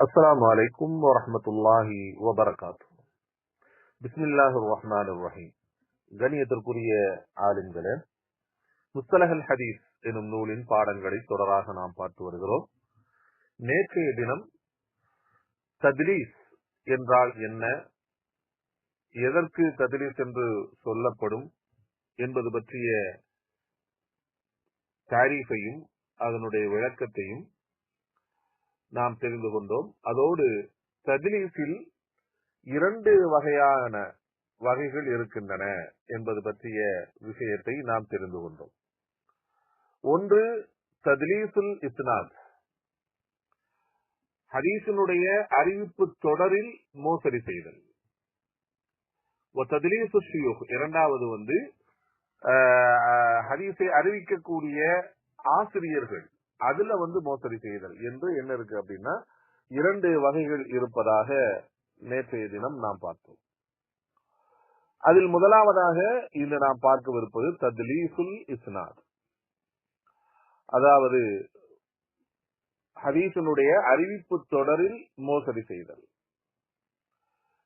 السلام عليكم ورحمة الله وبركاته بسم الله الرحمن الرحيم கணியத்திற்குரிய ஆலிம்களே முஸ்தலஹல் ஹதீஸ் எனும் நூலின் பாடங்களை தொடராக நாம் பார்த்து வருகிறோம் நேற்றைய தினம் தத்லீஸ் என்றால் என்ன எதற்கு தத்லீஸ் என்று சொல்லப்படும் என்பது பற்றிய தாரீஃபையும் அதனுடைய விளக்கத்தையும் நாம் தெரிந்து கொண்டோம். அதோடு தத்லீஸில் இரண்டு வகையான வகைகள் இருக்கின்றன என்பது பற்றிய விஷயத்தை நாம் தெரிந்து கொண்டோம். ஒன்று தத்லீசுல் இஸ்னாத் ஹதீஸினுடைய அறிவிப்பு தொடரில் மோசடி செய்தல். தத்லீசு ஷியூக் இரண்டாவது வந்து ஆஹ், ஹதீஸை அறிவிக்கக்கூடிய ஆசிரியர்கள் அதுல வந்து மோசடி செய்தல். என்று என்ன இருக்கு அப்படின்னா இரண்டு வகைகள் இருப்பதாக நேற்றைய தினம் நாம் பார்த்தோம். அதில் முதலாவதாக இன்று நாம் பார்க்கவிருப்பது தத்லீசுல் இஸ்னாத். அதாவது ஹதீசனுடைய அறிவிப்பு தொடரில் மோசடி செய்தல்.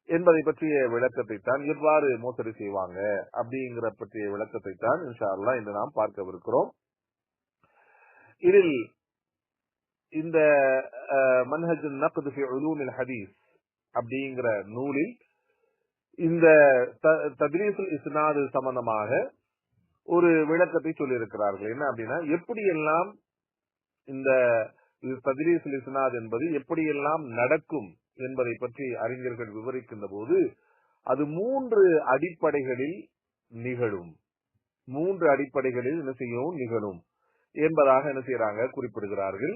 என்பதை பற்றிய விளக்கத்தை தான் எவ்வாறு மோசடி செய்வாங்க அப்படிங்கிற பற்றிய விளக்கத்தை தான் இன்ஷா அல்லாஹ் இன்று நாம் பார்க்கவிருக்கிறோம். இதில் இந்த மன்ஹஜ் நக்து ஃபி உலூமில் ஹதீஸ் அப்படிங்கிற நூலில் இந்த தத்ரீசுல் இஸ்னாது சம்பந்தமாக ஒரு விளக்கத்தை சொல்லியிருக்கிறார்கள். என்ன அப்படின்னா எப்படியெல்லாம் இந்த தத்ரீசுல் இஸ்னாத் என்பது எப்படியெல்லாம் நடக்கும் என்பதை பற்றி அறிஞர்கள் விவரிக்கின்ற போது அது மூன்று அடிப்படைகளில் நிகழும். மூன்று அடிப்படைகளில் என்ன செய்யவும் நிகழும். என்பதாக என்ன செய்யறாங்க குறிப்பிடுகிறார்கள்.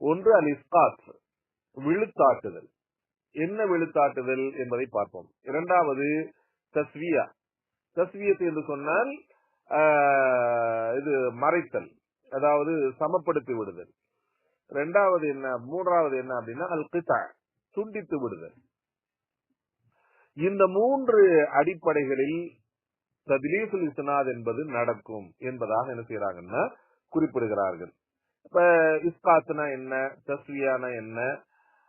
ஒன்று அல் இஸ்காத் விழுத்தாட்டுதல் என்ன விழுத்தாட்டுதல் என்பதை பார்ப்போம். இரண்டாவது தஸ்வியா. தஸ்வியத்து என்று சொன்னால் இது மறைத்தல் அதாவது சமப்படுத்தி விடுதல். இரண்டாவது என்ன மூன்றாவது என்ன அப்படின்னா அல் கிதா துண்டித்து விடுதல். இந்த மூன்று அடிப்படைகளில் தத்லீசுல் இஸ்னாத் என்பது நடக்கும் என்பதாக என்ன செய்யறாங்கன்னா குறிப்பிடுகிறார்கள். இப்ப இஸ்காத்னா என்ன? தஸ்வியானா என்ன?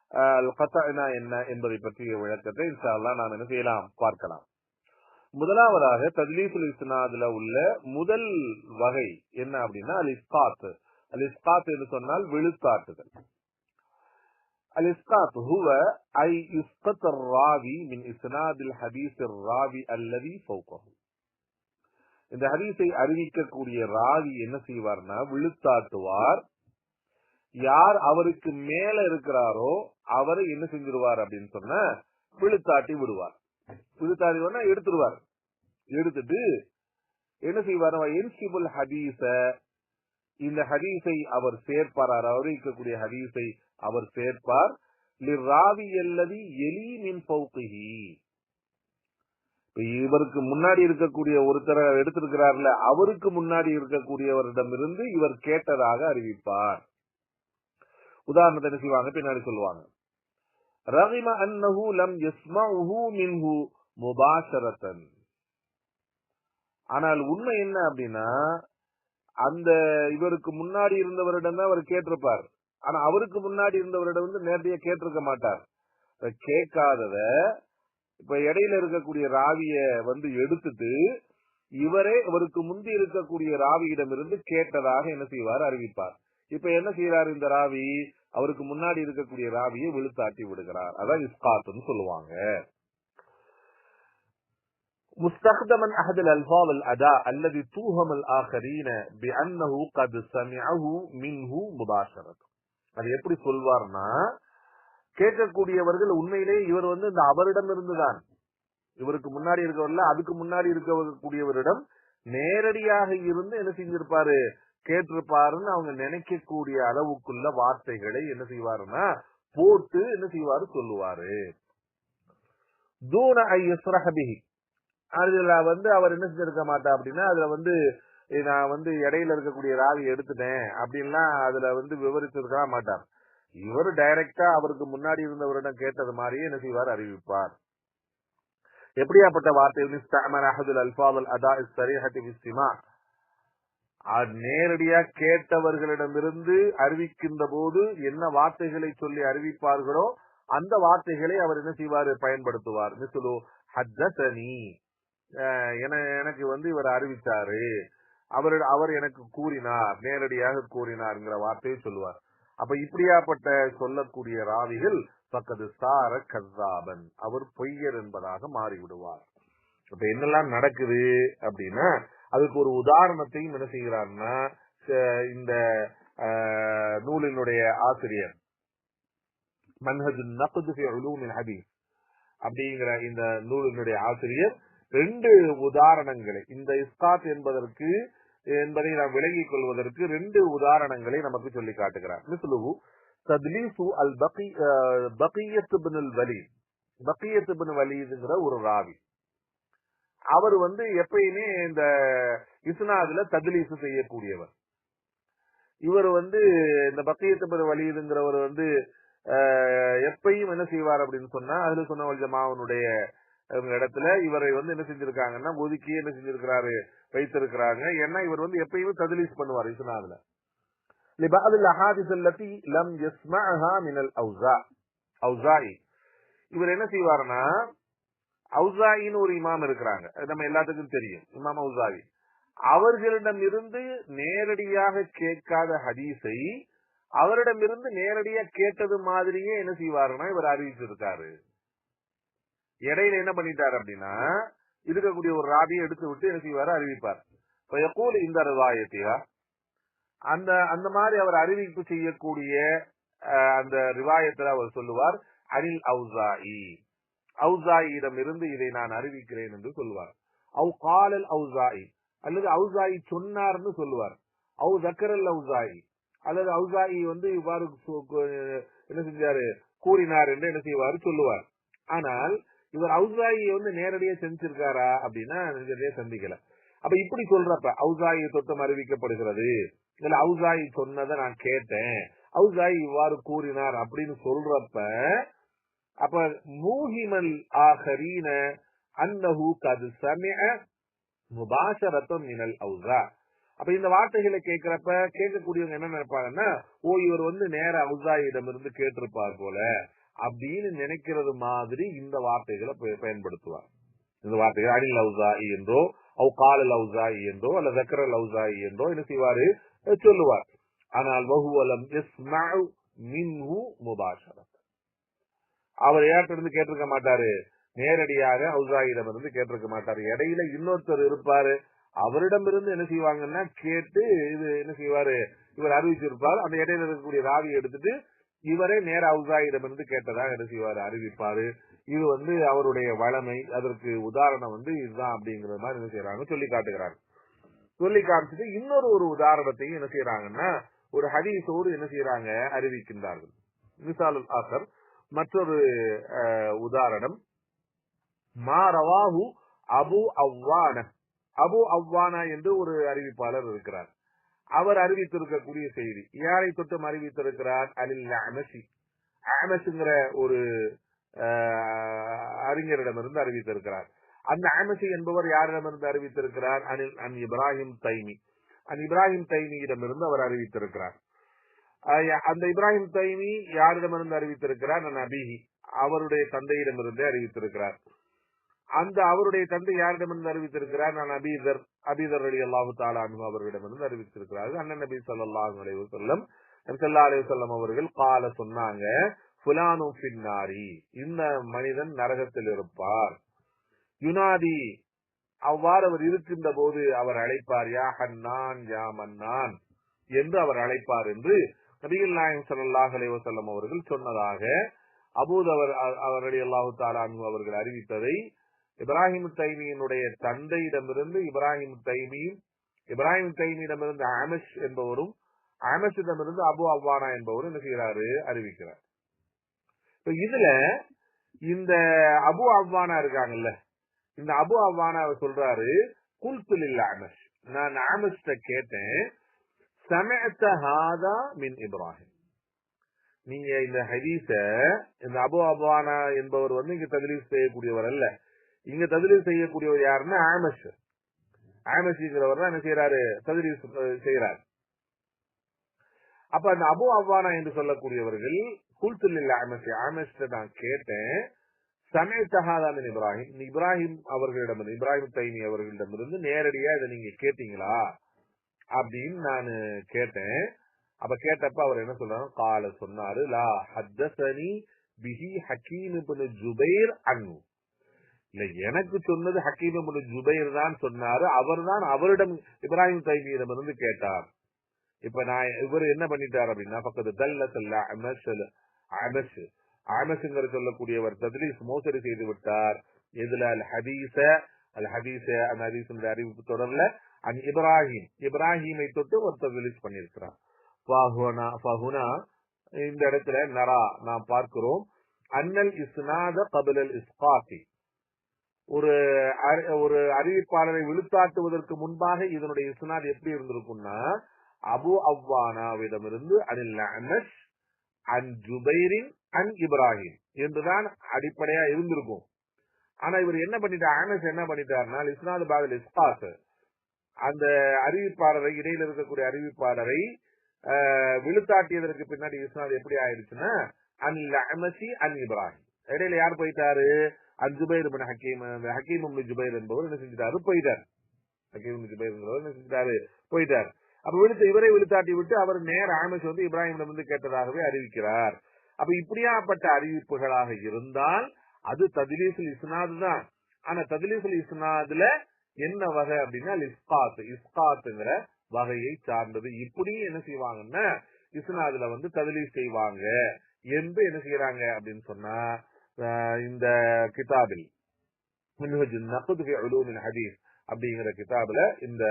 அல் கத்தானா என்ன? என்பதை பற்றிய விளக்கத்தை இன்ஷா நான் நாம் என்ன செய்யலாம்? பார்க்கலாம். முதலாவதாக தத்லீசுல் இஸ்னாதுல உள்ள முதல் வகை என்ன அப்படின்னா அல் இஸ்காத் அல் இஸ்காத் என்று சொன்னால் விழுத்தாட்டுதல் அலிஸ்காத் ஹுவ ஐ இஸ்கத் ராவி மின் இஸ்னாதில் ஹதீஸ் ராவி அல்லதி ஃபௌகஹு. இந்த ஹதீஸை அறிவிக்கக்கூடிய ராவி என்ன செய்வார்னா விழுத்தாட்டுவார். யார் அவருக்கு மேல இருக்கிறாரோ அவரை என்ன செஞ்சிருவார் அப்படின்னு சொன்ன விழுத்தாட்டி விடுவார். விழுத்தாட்டி எடுத்துருவார். எடுத்துட்டு என்ன செய்வார் என்சிபுல் ஹதீஸ இந்த ஹதீஸை அவர் சேர்ப்பார். அறிவிக்கக்கூடிய ஹதீஸை அவர் சேர்ப்பார். ராவி அல்லது எலி மின் பௌகிஹி இவருக்கு முன்னாடி இருக்கக்கூடிய ஒருத்தரை எடுத்திருக்கிறார்ல அவருக்கு முன்னாடி இருக்கக்கூடியவரிடமிருந்து இவர் கேட்டதாக அறிவிப்பார். உதாரணத்தை என்ன செய்வாங்க? பின்னாடி சொல்லுவாங்க. ரஹிம அன்னஹு லம் யஸ்மஹு மின்ஹு முபாஷரத்தன். ஆனால் உண்மை என்ன அப்படின்னா அந்த இவருக்கு முன்னாடி இருந்தவரிடம் தான் அவர் கேட்டிருப்பார். ஆனா அவருக்கு முன்னாடி இருந்தவரிடம் வந்து நேரடியா கேட்டிருக்க மாட்டார். கேட்காதத இப்ப இடையில இருக்கக்கூடிய ராவிய வந்து எடுத்துட்டு இவரே இவருக்கு முந்தி இருக்கக்கூடிய ராவியிடம் இருந்து கேட்டதாக என்ன செய்வார் அறிவிப்பார் இப்ப என்ன செய்யறாரு இந்த ராவி அவருக்கு முன்னாடி இருக்கக்கூடிய ராவியை விழுத்தாட்டி விடுகிறார் அதான் இஸ்காத்துன்னு சொல்லுவாங்க مستخدما أحد الألفاظ الأداء الذي توهم الآخرين بأنه قد سمعه منه مباشرة அது எப்படி சொல்வார்னா கேட்கக்கூடியவர்கள் உண்மையிலே இவர் வந்து இந்த அவரிடம் இருந்துதான் இவருக்கு முன்னாடி இருக்கவர்ல அதுக்கு முன்னாடி இருக்கக்கூடியவரிடம் நேரடியாக இருந்து என்ன செஞ்சிருப்பாரு? கேட்டிருப்பாருன்னு அவங்க நினைக்கக்கூடிய அளவுக்குள்ள வார்த்தைகளை என்ன செய்வாருன்னா போட்டு என்ன செய்வாரு சொல்லுவாரு. தூண ஐஸ்ரஹபிஹி அதுல வந்து அவர் என்ன செஞ்சிருக்க மாட்டா அப்படின்னா அதுல வந்து நான் வந்து இடையில இருக்கக்கூடிய ராவி எடுத்துட்டேன் அப்படின்லாம் அதுல வந்து விவரிச்சிருக்க மாட்டார். இவர் டைரக்டா அவருக்கு முன்னாடி இருந்தவரிடம் கேட்டது மாதிரியே என்ன செய்வார்? அறிவிப்பார். எப்படியாப்பட்ட வார்த்தை இஸ்தஅமல அது நேரடியா கேட்டவர்களிடமிருந்து அறிவிக்கின்ற போது என்ன வார்த்தைகளை சொல்லி அறிவிப்பார்களோ அந்த வார்த்தைகளை அவர் என்ன செய்வார்? பயன்படுத்துவார். மிசுலு ஹத்தனி எனக்கு வந்து இவர் அறிவித்தாரு அவர் அவர் எனக்கு கூறினார். நேரடியாக கூறினார்ங்கிற வார்த்தையை சொல்லுவார். அப்ப இப்படியாப்பட்ட சொல்லக்கூடிய ராவிகள் பக்கத்து சார கசாபன். அவர் பொய்யர் என்பதாக மாறிவிடுவார். இப்ப என்னெல்லாம் நடக்குது அப்படின்னா அதுக்கு ஒரு உதாரணத்தையும் என்ன செய்கிறார்னா இந்த ஆஹ், நூலினுடைய ஆசிரியர் மன்ஹஜு நக்து ஃபி அப்படிங்கிற இந்த நூலினுடைய ஆசிரியர் ரெண்டு உதாரணங்களை இந்த இஸ்காத் என்பதற்கு என்பதை நாம் விளங்கிக் கொள்வதற்கு ரெண்டு உதாரணங்களை நமக்கு சொல்லி காட்டுகிறார். மிஸ்லுஹு தத்லீசு அல் பகி பகியத் இப்னு அல் வலீத். பகியத் இப்னு வலீதுங்கிற ஒரு ராவி. அவர் வந்து எப்பயுமே இந்த இஸ்னாதுல தத்லீசு செய்யக்கூடியவர். இவர் வந்து இந்த பக்கியத் இப்னு வலீதுங்கிறவர் வந்து அஹ், எப்பயும் என்ன செய்வார் அப்படின்னு சொன்னா அதுல சொன்ன மாவனுடைய இடத்துல இவரை வந்து என்ன செஞ்சிருக்காங்கன்னா ஒதுக்கி என்ன செஞ்சிருக்கிறாரு வைத்திருக்கிறாங்க ஏன்னா இவர் வந்து எப்பயுமே ததலீஸ் பண்ணுவார் இஸ்னாதுல لبعض الاحاديث التي لم يسمعها من الاوزاع اوزاعي இவர் என்ன செய்வாருன்னா அவுசாயின்னு ஒரு இமாம் இருக்கிறாங்க அது நம்ம எல்லாத்துக்கும் தெரியும் இமாம் அவுசாவி அவர்களிடம் இருந்து நேரடியாக கேட்காத ஹதீஸை அவரிடமிருந்து நேரடியா கேட்டது மாதிரியே என்ன செய்வாருன்னா இவர் அறிவிச்சிருக்காரு இடையில என்ன பண்ணிட்டாரு அப்படின்னா இருக்கக்கூடிய ஒரு ராவியை எடுத்து விட்டு என்ன செய்வாரு? அறிவிப்பார். இப்ப எப்போது இந்த ரிவாயத்தியா அந்த அந்த மாதிரி அவர் அறிவிப்பு செய்யக்கூடிய அந்த ரிவாயத்தில் அவர் சொல்லுவார் அனில் அவுசாயி. அவுசாயிடம் இருந்து இதை நான் அறிவிக்கிறேன் என்று சொல்லுவார் அவு காலல் அவுசாயி. அல்லது அவுசாயி சொன்னார்னு சொல்லுவார். அவு ஜக்கரல் அவுசாயி. அல்லது அவுசாயி வந்து இவ்வாறு என்ன செஞ்சாரு? கூறினார் என்று என்ன செய்வார்? சொல்லுவார். ஆனால் இவர் அவுசாயி வந்து நேரடியா செஞ்சிருக்காரா அப்படின்னா நேரடியா சந்திக்கல. அப்ப இப்படி சொல்றப்ப அவுசாயி தொட்டம் அறிவிக்கப்படுகிறது. இல்ல அவுசாயி சொன்னதை நான் கேட்டேன். அவுசாயி இவ்வாறு கூறினார் அப்படின்னு சொல்றப்ப அப்ப மூஹிமல் ஆஹரீன அன்னஹு கது சமய முபாஷரத்தம் மினல் அவுசா. அப்ப இந்த வார்த்தைகளை கேட்கிறப்ப கேட்கக்கூடியவங்க என்ன நினைப்பாங்கன்னா ஓ இவர் வந்து நேர அவுசாயிடம் இருந்து கேட்டிருப்பார் போல. அப்படின்னு நினைக்கிறது மாதிரி இந்த வார்த்தைகளை பயன்படுத்துவார். இந்த வார்த்தைகள் அனில் அவுசாயி என்றோ அவ் கால அவுசாயி என்றோ அல்ல சக்கர லவ்ஸா என்றோ என்ன செய்வாரு? சொல்லுவார். ஆனால் வகுவலம் யஸ்மஉ மின்ஹு முபாஷரத். அவர் ஏற்றிருந்து கேட்டிருக்க மாட்டாரு? நேரடியாக ஹவுசாயிடம் இருந்து கேட்டிருக்க மாட்டாரு. இடையில இன்னொருத்தர் இருப்பாரு. அவரிடமிருந்து என்ன செய்வாங்கன்னா கேட்டு இது என்ன செய்வாரு? இவர் அறிவிச்சிருப்பார். அந்த இடையில இருக்கக்கூடிய ராவியை எடுத்துட்டு இவரே நேர அவுசாயிடம் இருந்து கேட்டதாக என்ன செய்வார்? அறிவிப்பாரு. இது வந்து அவருடைய வளமை அதற்கு உதாரணம் வந்து இதுதான் அப்படிங்கிற மாதிரி என்ன செய்யறாங்க சொல்லி காட்டுகிறாங்க சொல்லி காமிச்சிட்டு இன்னொரு ஒரு உதாரணத்தையும் என்ன செய்யறாங்கன்னா ஒரு ஹதீஸோடு என்ன செய்யறாங்க அறிவிக்கின்றார்கள். மிசாலுல் ஆசர் மற்றொரு அஹ், உதாரணம். மா ரவாஹு அபு அவ்வான. அபு அவ்வானா என்று ஒரு அறிவிப்பாளர் இருக்கிறார். அவர் அறிவித்திருக்கக்கூடிய செய்தி. யாரை தொட்டும் அறிவித்திருக்கிறார்? அலில் அமசி அமசுங்கிற ஒரு அறிஞரிடமிருந்து அறிவித்திருக்கிறார். அந்த அமசி என்பவர் யாரிடமிருந்து அறிவித்திருக்கிறார்? அனில் அன் இப்ராஹிம் தைமி. அன் இப்ராஹிம் தைமியிடமிருந்து அவர் அறிவித்திருக்கிறார். அந்த இப்ராஹிம் தைமி யாரிடமிருந்து அறிவித்திருக்கிறார்? நான் அபிஹி. அவருடைய தந்தையிடமிருந்து அறிவித்திருக்கிறார். அந்த அவருடைய தந்தை யாரிடமிருந்து அறிவித்திருக்கிறார்? நான் அபீதர் அபீதர் அலி அல்லாஹு தாலானு அவர்களிடமிருந்து அறிவித்திருக்கிறார்கள். அண்ணன் நபி ஸல்லல்லாஹு அலைஹி வஸல்லம் நபி ஸல்லல்லாஹு அலைஹி அவர்கள் கால சொன்னாங்க ஃபுலானு பின்னாரி இந்த மனிதன் நரகத்தில் இருப்பார். யுனாதி அவ்வாறு அவர் இருக்கின்ற போது அவர் அழைப்பார் யா ஹன்னான் யா மன்னான் என்று அவர் அழைப்பார் என்று நபிகள் நாயகம் சல்லாஹ் அலைவசல்லம் அவர்கள் சொன்னதாக அபூத் அவர் அவர் அலி அல்லாஹு தாலானு அவர்கள் அறிவித்ததை இப்ராஹிம் தைமியினுடைய தந்தையிடமிருந்து இப்ராஹிம் தைமியும் இப்ராஹிம் தைமியிடமிருந்து ஆமஸ் என்பவரும் ஆமஸிடமிருந்து அபு அவ்வானா என்பவரும் என்ன செய்கிறாரு? அறிவிக்கிறார். இப்ப இதுல இந்த அபு அவ்வானா இருக்காங்கல்ல இந்த அபு அவ்வானா அவர் சொல்றாரு குல்துல் இல்ல ஆமஸ் நான் ஆமஷ்ட கேட்டேன் சமயத்த ஹாதா மின் இப்ராஹிம். நீங்க இந்த ஹதீஸ இந்த அபு அவ்வானா என்பவர் வந்து இங்க ததலீஸ் செய்யக்கூடியவர் அல்ல. இங்க தகுதி செய்யக்கூடியவர் யாருன்னா ஆமஸ் ஆமசிங்கிறவர் தான் என்ன செய்யறாரு தகுதி செய்யறார் அப்ப அந்த அபு அவ்வானா என்று சொல்லக்கூடியவர்கள் குல்துல்லில் ஆமசி ஆமஸ்ட நான் கேட்டேன். சமயத்தகாதான் இப்ராஹிம். இப்ராஹிம் அவர்களிடம் இப்ராஹிம் தைமி அவர்களிடமிருந்து நேரடியா இதை நீங்க கேட்டீங்களா? அப்படின்னு நான் கேட்டேன். அப்ப கேட்டப்ப அவர் என்ன சொல்றாரு? கால சொன்னாரு லா ஹத்தசனி பிஹி ஹக்கீம் ஜுபைர் அன்னு இல்ல எனக்கு சொன்னது ஹக்கீம் ஜுபைர் தான் சொன்னாரு. அவர் தான் அவரிடம் இப்ராஹிம் தைமியிடம் இருந்து கேட்டார். இப்ப நான் இவர் என்ன பண்ணிட்டார் அப்படின்னா பக்கத்து தல்ல செல்ல அமஸ் அமஸ்ங்கிற சொல்லக்கூடியவர் தத்லீஸ் மோசடி செய்து விட்டார். இதுல அல் ஹதீச அல் ஹதீச அந்த ஹதீஸ் அறிவிப்பு தொடர்ல அன் இப்ராஹிம். இப்ராஹிமை தொட்டு ஒரு தத்லீஸ் பண்ணிருக்கிறார் இந்த இடத்துல நரா நாம் பார்க்கிறோம். அன்னல் இஸ்னாத கபிலல் இஸ்காசி ஒரு ஒரு அறிவிப்பாளரை விழுத்தாட்டுவதற்கு முன்பாக இதனுடைய இஸ்னாத் எப்படி இருந்திருக்கும்னா அபு அவ்வானாவிடமிருந்து அனில் அனஸ் அன் ஜுபைரின் அன் இப்ராஹிம் என்றுதான் அடிப்படையா இருந்திருக்கும். ஆனா இவர் என்ன பண்ணிட்டார்? அனஸ் என்ன பண்ணிட்டார்னா இஸ்னாத் பாதல் இஸ்பாஸ் அந்த அறிவிப்பாளரை இடையில இருக்கக்கூடிய அறிவிப்பாளரை விழுத்தாட்டியதற்கு பின்னாடி இஸ்னாத் எப்படி ஆயிடுச்சுன்னா அன் அமசி அன் இப்ராஹிம். இடையில யார் போயிட்டாரு? அஜுபைர் ஜுபைர் ஹக்கீம் ஹக்கீம் ஜுபைர் என்பவர் என்ன செஞ்சிட்டாரு? போயிட்டார். ஹக்கீம் ஜுபைர் என்பவர் என்ன செஞ்சிட்டாரு? போயிட்டார். அப்ப விழுத்து இவரை விழுத்தாட்டி விட்டு அவர் நேர ஆமஸ் வந்து இப்ராஹிமிடம் வந்து கேட்டதாகவே அறிவிக்கிறார். அப்ப இப்படியாப்பட்ட அறிவிப்புகளாக இருந்தால் அது ததிலீசுல் இஸ்னாது தான். ஆனா ததிலீசுல் இஸ்னாதுல என்ன வகை அப்படின்னா இஸ்காத் இஸ்காத்துங்கிற வகையை சார்ந்தது. இப்படி என்ன செய்வாங்கன்னா இஸ்னாதுல வந்து ததிலீஸ் செய்வாங்க. என்று என்ன செய்யறாங்க அப்படின்னு சொன்னா இந்த கிதாபில். ஹதீஸ் அப்படிங்கிற கிதாபில் இந்த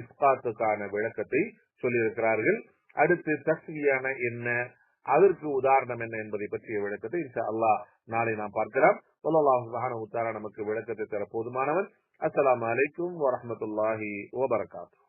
இஸ்காத்துக்கான விளக்கத்தை சொல்லியிருக்கிறார்கள். அடுத்து தஸ்வியான என்ன அதற்கு உதாரணம் என்ன என்பதை பற்றிய விளக்கத்தை இன்ஷா அல்லாஹ் நாளை நாம் பார்க்கலாம். உத்தாரா நமக்கு விளக்கத்தை தர போதுமானவன். அஸ்லாம் வலைக்கும் வரமத்துல்லாஹி வபரகாத்து